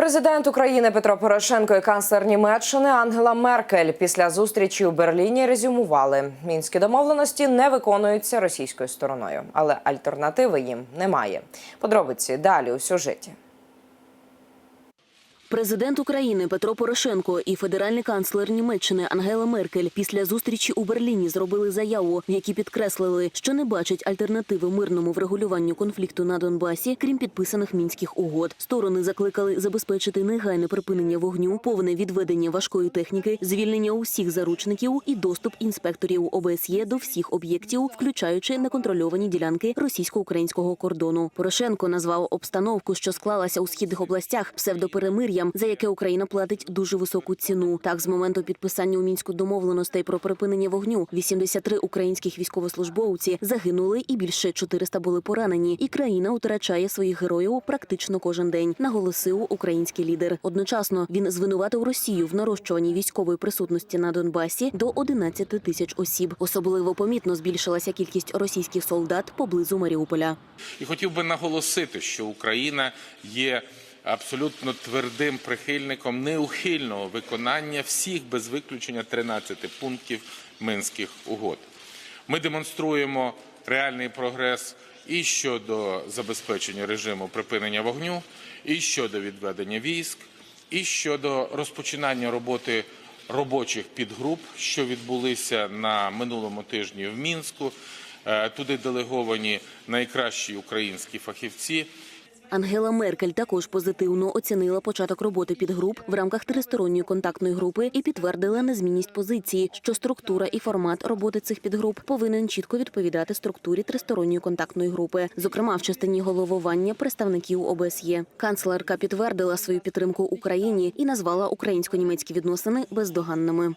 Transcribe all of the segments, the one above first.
Президент України Петро Порошенко і канцлер Німеччини Ангела Меркель після зустрічі у Берліні резюмували. Мінські домовленості не виконуються російською стороною, але альтернативи їм немає. Подробиці далі у сюжеті. Президент України Петро Порошенко і федеральний канцлер Німеччини Ангела Меркель після зустрічі у Берліні зробили заяву, в якій підкреслили, що не бачать альтернативи мирному врегулюванню конфлікту на Донбасі, крім підписаних мінських угод. Сторони закликали забезпечити негайне припинення вогню, повне відведення важкої техніки, звільнення усіх заручників і доступ інспекторів ОБСЄ до всіх об'єктів, включаючи неконтрольовані ділянки російсько-українського кордону. Порошенко назвав обстановку, що склалася у східних областях, псевдоперемир'ям, за яке Україна платить дуже високу ціну. Так, з моменту підписання у мінську домовленостей про припинення вогню 83 українських військовослужбовці загинули, і більше 400 були поранені. І країна втрачає своїх героїв практично кожен день. Наголосив український лідер. Одночасно він звинуватив Росію в нарощуванні військової присутності на Донбасі до 11 тисяч осіб. Особливо помітно збільшилася кількість російських солдат поблизу Маріуполя. І хотів би наголосити, що Україна є абсолютно твердим прихильником неухильного виконання всіх без виключення 13 пунктів Минських угод. Ми демонструємо реальний прогрес і щодо забезпечення режиму припинення вогню, і щодо відведення військ, і щодо розпочинання роботи робочих підгруп, що відбулися на минулому тижні в Мінську. Е, Туди делеговані найкращі українські фахівці. Ангела Меркель також позитивно оцінила початок роботи підгруп в рамках тристоронньої контактної групи і підтвердила незмінність позиції, що структура і формат роботи цих підгруп повинен чітко відповідати структурі тристоронньої контактної групи, зокрема в частині головування представників ОБСЄ. Канцлерка підтвердила свою підтримку Україні і назвала українсько-німецькі відносини бездоганними.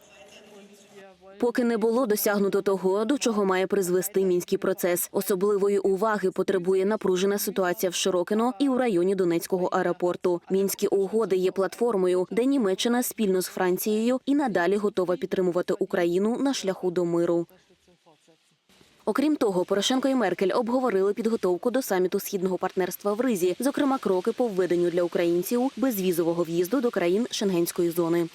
Поки не було досягнуто того, до чого має призвести мінський процес. Особливої уваги потребує напружена ситуація в Широкино і у районі Донецького аеропорту. Мінські угоди є платформою, де Німеччина спільно з Францією і надалі готова підтримувати Україну на шляху до миру. Окрім того, Порошенко і Меркель обговорили підготовку до саміту східного партнерства в Ризі, зокрема кроки по введенню для українців безвізового в'їзду до країн Шенгенської зони.